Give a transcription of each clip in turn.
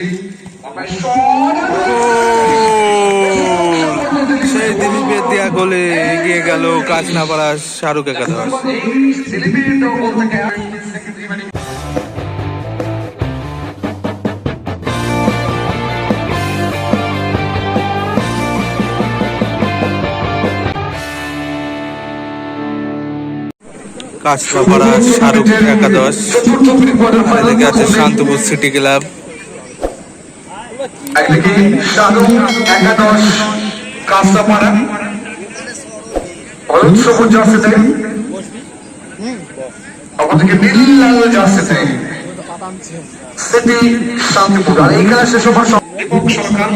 সেই দিলীপের দেয়া গোলে এগিয়ে গেল কাচনাপাড়া শাহরুখ একাদশ। কাচনাপাড়া শাহরুখ একাদশ। আছে শান্তপুর সিটি ক্লাব। একদিকে শাহরুখ একাদশ কাস্তাপাড়া হলুদ সবুজ জার্সিতে, অপরদিকে নীল লাল জার্সিতে সিটি শান্তিপুর। আর এই খেলা শেষ হবার দীপক সরকার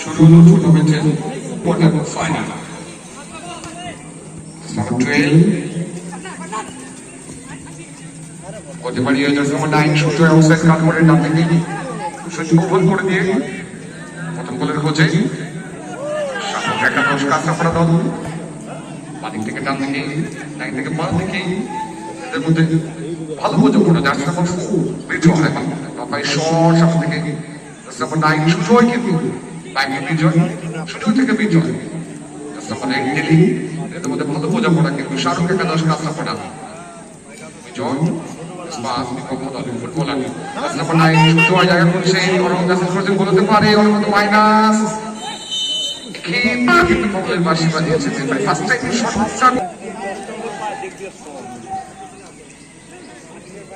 শুরু টুর্নামেন্টের কোয়ার্টার ফাইনাল হতে পারি jersey number nine Sujay Hossain কাঠমারের থেকে সুযোগ গোল করে দিয়ে প্রথম গোলের হচ্ছে একাদশ কাঁচাপাড়া দল। বাদিক থেকে ডান দিকে ডান থেকে বাঁ দিকে। এদের মধ্যে ভালো বোঝাপড়া jersey number four Bijoy Bapai shot সামনে থেকে জার্সি নাম্বার নাইন সুজয় কিন্তু বাইকে বিজয়। সুজয় থেকে Bijoy. Jersey number eight Delhi এদের মধ্যে ভালো বোঝাপড়া কিন্তু শাহরুখ একাদশ কাঁচাপাড়া বিজয় পাস বিপক্ষ দলের footballer jersey number nine Sujay জায়গা করছে অরম জার্সি ক্রসিং বলতে পারে অরম মাইনাস। কিন্তু ফকলের বাসি বাজিয়েছে first time shot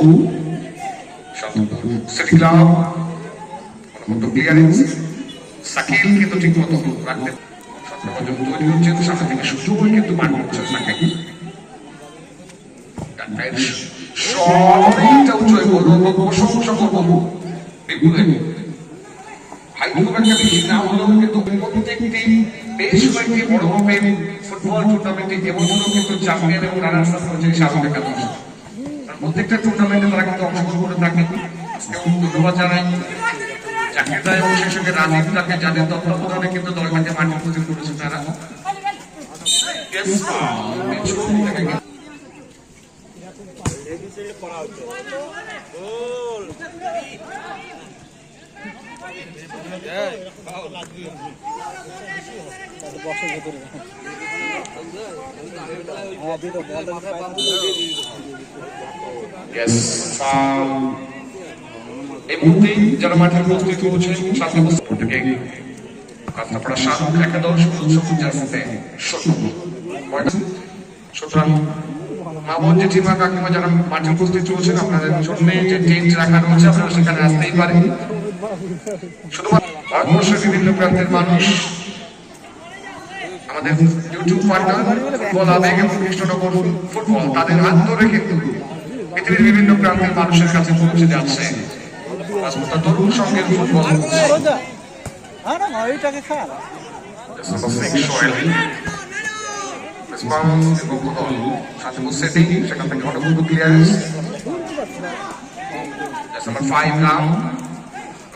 throw city club মতো ক্লিয়ারেন্স সাকিল কিন্তু ঠিক মতো রাখতে সর্বপ্রথম তৈরি হচ্ছে সামনে থেকে সুযোগ কিন্তু বার করছে সাকিল সবটা উজ্জ্বল করব প্রশংসা করব একটা বেশি কয়েকটি বড় মাপের ফুটবল টুর্নামেন্টে এবছরও কিন্তু চ্যাম্পিয়ন এবং রানার্স আপ হয়েছে আর প্রত্যেকটা টুর্নামেন্টে তারা কিন্তু অংশগ্রহণ করে থাকে আজকেও ধন্যবাদ জানাই চাকরিটা এবং সেই সঙ্গে রাজীব তাকে যাদের তত্ত্বাবধানে কিন্তু দলটাকে মাঠে উপস্থিত করেছে তারা। থেকে কিন্তু। Yes, foul. মুহূর্তে যারা মাঠে উপস্থিত হয়েছে সাথে উপস্থিত থেকে কাঁচরাপাড়া শাহরুখ একাদশ সবুজ জার্সিতে সুতরাং মামন যে কাকিমা যারা মাঠে উপস্থিত হয়েছেন আপনাদের জন্য যে টেন্ট রাখা রয়েছে, আপনারা সেখানে আসতেই পারেন। শুধুমাত্র ভারতবর্ষের বিভিন্ন প্রান্তের মানুষ আমাদের ইউটিউব পার্টনার ফুটবল আবেগ এবং কৃষ্ণনগর ফুটবল তাদের হাত ধরে কিন্তু পৃথিবীর বিভিন্ন প্রান্তের মানুষের কাছে পৌঁছে যাচ্ছে। তরুণ সঙ্গের ফুটবল সেখান থেকে অনেক ক্লিয়ারেন্স নাম্বার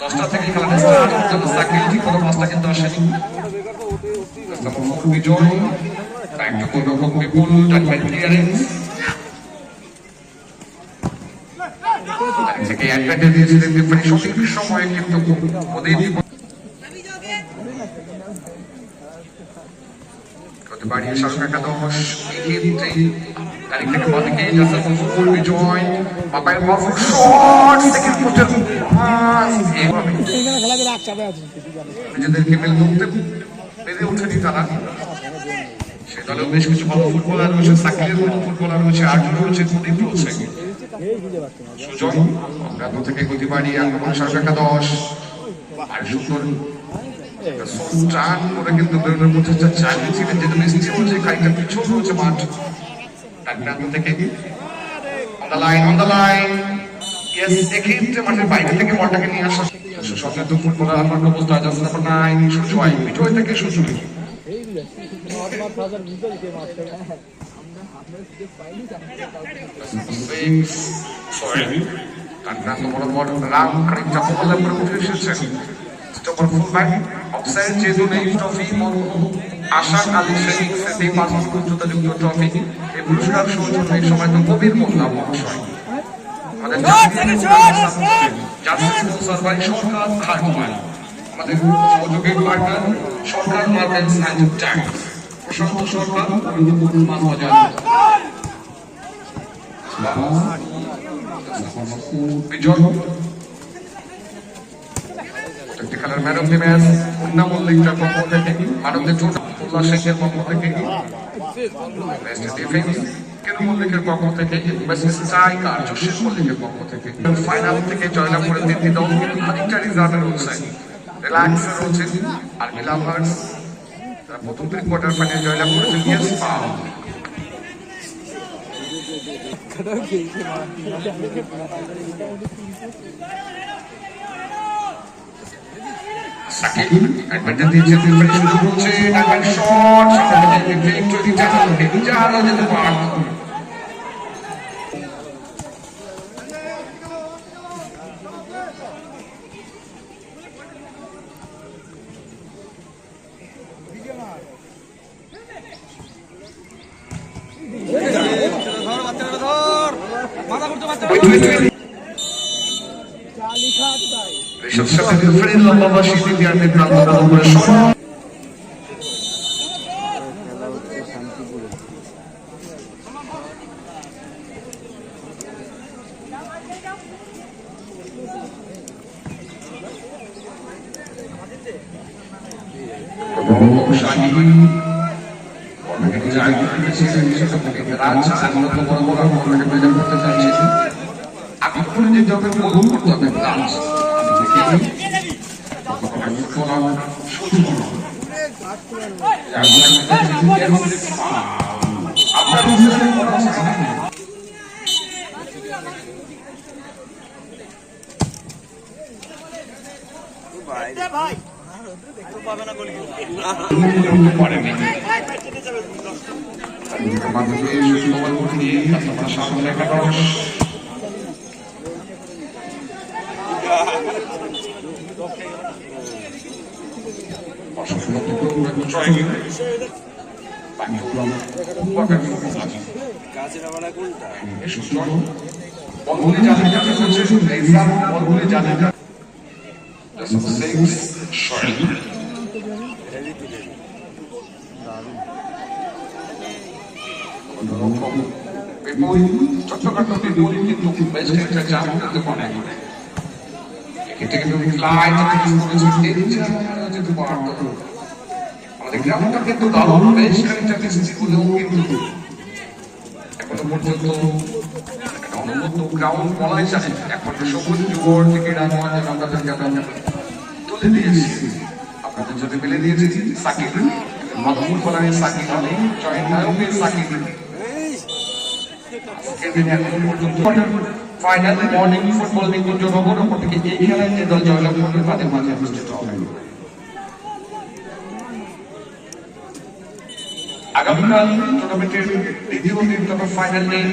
দশটা থেকে খেলাটা স্টার্ট সাকিল ঠিক কোনো পাঁচটা কিন্তু আসেনি। বিজয়, একটা গোলরক্ষক বিপুল টাইম ক্লিয়ারেন্স থেকে অ্যাডভান্টেজ দিয়েছিলেন রেফারি সঠিক সময়ে, কিন্তু ওদের করতে বাড়িয়ে শাসন একাদশ এক্ষেত্রে তারিখ পেরে ওঠেনি তারা। সে দলেও বেশ কিছু ভালো ফুটবলার রয়েছে সাকিলের মতো ফুটবলার রয়েছে, আর্জুন রয়েছে অজ্ঞাত থেকে গতি বাড়িয়ে আক্রমণ সার্ক একাদশ, আর সুন্দর টান করে কিন্তু বেরোনোর প্রচেষ্টা চালিয়েছিলেন যেহেতু বৃষ্টি হচ্ছে খানিকটা পিছন রয়েছে মাঠ। ডান থেকে on the line on the line yes এক্ষেত্রে মাঠের বাইরে থেকে বলটাকে নিয়ে আসা অবস্থা just number nine Sujay Bijoy থেকে সুজয় কান্নান্ত বরাবর রাম খানিকটা বলে উঠে এসেছেন স্টপার ফুল ব্যাক অফসাইড যেহেতু নেই ট্রফি আশা আলী শেখ সেটি পাঁচ উচ্চতাযুক্ত ট্রফি এই পুরস্কার সৌজন্য এই সময় তো কবির মোল্লা মহাশয়। আমাদের সরকার হারমাল আমাদের সহযোগী partner Sarkar markets and tax. Prashanta Sarkar Bijoy. খেলার man of the match Munna মল্লিকটার পক্ষ থেকে মানবদের জোট, উল্লাস শেখের পক্ষ থেকে বেস্ট ডিফেন্স মল্লিকের পক্ষ থেকে বেস্ট মল্লিকের পক্ষ থেকে ফাইনাল থেকে জয়লাভ করে রয়েছে রিল্যাক্স রয়েছে আর তারা প্রথম তিন কোয়ার্টার ফাইনালে জয়লাভ করেছে। ইয়েস পাও সাকিব অ্যাডভান্টেজ দিয়েছে তিনবারই শুরু করছে ডাবল শট সামনে থেকে ভিক্টরি জাহাল জাহাল যেতে পারত Wait, wait, wait. সাথে রেফারি লম্বা বাসি দ্বিতীয়ার্ধে প্রান্ত দখল করে সময় আগে করে যেতে হবে বহু করতে হবে কাজ সামনে একাদশ বলগুলি জানেন যাতে হচ্ছে এক্সাম বলগুলি জানেন চট্টগ্রাম বিপরী কিন্তু বেস্ট একটা চাপ করতে পারে এটা কিন্তু পারতো আমাদের গ্রামটা কিন্তু দারুণ বেশ খানিকটা মিষ্টি হলেও কিন্তু এখনও পর্যন্ত ফাইনাল মর্নিং ফুটবল নগর থেকে এই খেলায় দল জয়লাভ করবে, তাদের মাঝে অনুষ্ঠিত হবে। আগামীকাল টুর্নামেন্টের দ্বিতীয় দিন তবে ফাইনাল নেই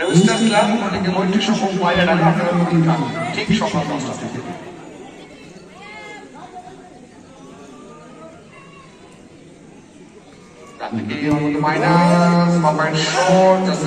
রেজিস্টার ক্লাব ওদিকে মৈত্রী সফল বাইরে রাখা আপনারা প্রতিষ্ঠান ঠিক সকাল দশটা থেকে। মাইনাস কাছে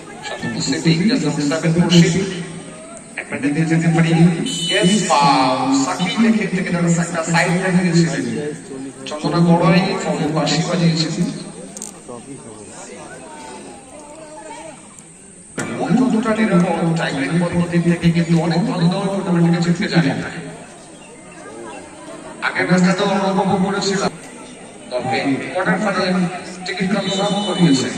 সাধারণত সেটিং জাস্ট সেভেন মুর্শিদ একবার দেখতে যেতে পারি ইয়েস ফাউল সাকিব দেখে থেকে যারা একটা সাইড রেখে গেছিলেন চন্দনা গড়াই বাসি বাজিয়েছেন মূল যতটা নিরাপদ টাইব্রেক পরবর্তী থেকে কিন্তু অনেক ভালো দল টুর্নামেন্টকে জিততে জানে আগের ম্যাচটা তো অনুভব করেছিলাম তবে কোয়ার্টার ফাইনালে টিকিট কনফার্ম করিয়েছে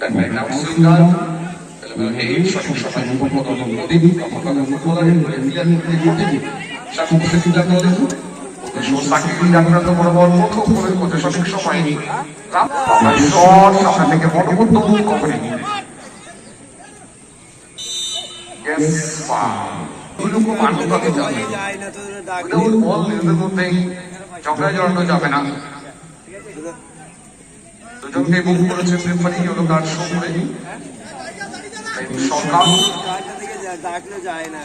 Dan mereka usulkan dalam hal suatu sampai membuat orang mudik, apakah footballer player মুdik satu persen tidak boleh Sakib আক্রান্ত বরাবর প্রথম গোলের মধ্যে সঠিক সময় সামনে থেকে বড় বড় কভারিং Yes, উইদাউট বল নিজেদের মধ্যে ঝগড়া জড়ানো যাবে না। দুজনকে মুখ করেছে রেফারি ইয়েলো কার্ড শো করে সরকার ডাকলে যায় না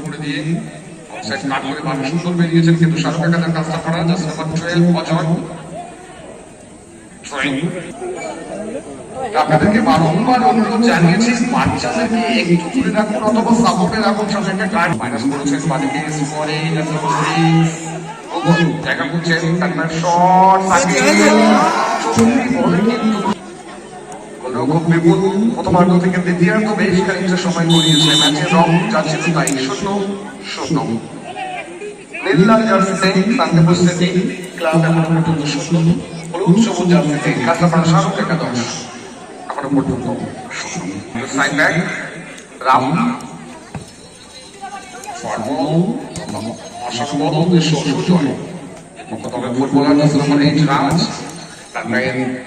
করে দিয়ে কাট করে সুন্দর বেরিয়েছেন কিন্তু শাহরুখ খানের কাজটা করা জাস্ট নাম্বার টুয়েলভ আপনাদেরকে বারংবার অনুরোধ জানিয়েছি, বাচ্চাদেরকে একটু দূরে রাখুন, অথবা সাপোর্টে রাখুন সামনে কার্ড মাইনাস করেছেন নাম্বার সিক্স জায়গা করছেন তারপর রকম বিপুল প্রথমার্ধ থেকে দ্বিতীয়ার্ধ বেশ খানিকটা সময় গড়িয়েছে ম্যাচের রং যাচ্ছিল তাই শূন্য শূন্য। নীলাল জার্সিতে শান্তিপুর সিটি ক্লাব এখনও পর্যন্ত শূন্য। Puro uso mo dyan, hindi ka na panasarong ka ka daw. Ako na mundo ko. Sign back. Ram. Formal. Masakabot ang iso. Susunod. Magpatawag mo po lang na sa mga entrance. Tatayin.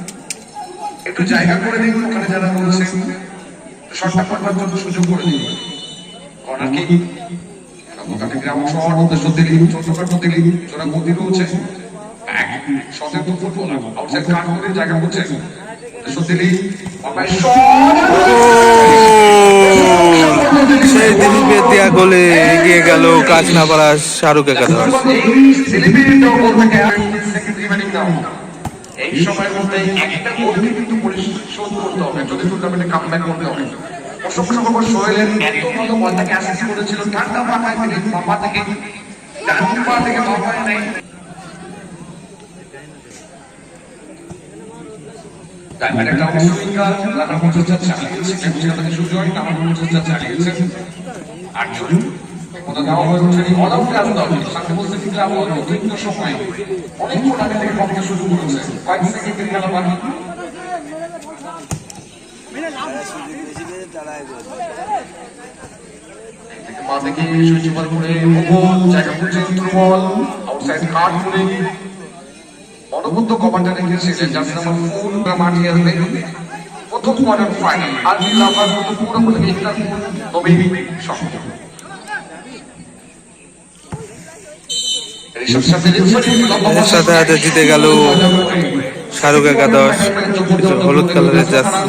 একটু জায়গা করে দিন ওখানে যারা রয়েছে। শর্টটা করবার জন্য সুযোগ করে দিন। কি? গতি রয়েছে তো ফুটবল আউটসাইড কাট করে জায়গা করছে। সেই দিলীপের দেয়া গোলে এগিয়ে গেল কাচনাপাড়া শাহরুখ একাদশ এই সময়ের মধ্যে একটা গোলকে কিন্তু পরিশোধ করতে হবে যদি টুর্নামেন্টে কামব্যাক করতে হবে। অসংখ্য সংখ্যক সোহেলের এত ভালো করেছিল ঠান্ডা পাখায় থেকে পা থেকে নেই। ওটা দেওয়া হয়েছে অলাউটে আসতে হবে সাথে বলতে কি ক্লাব অতিরিক্ত সময় অনেকক্ষণ অনবদ্য কমান্ডার রেখেছিলেন যার নাম ফুল আসবে প্রথম কোয়ার্টার ফাইনাল আর লাভার মতো পুরোপুরি একটা সাথে সাথে জিতে গেল শাহরুখ একাদশ হলুদ কালারের জার্সি।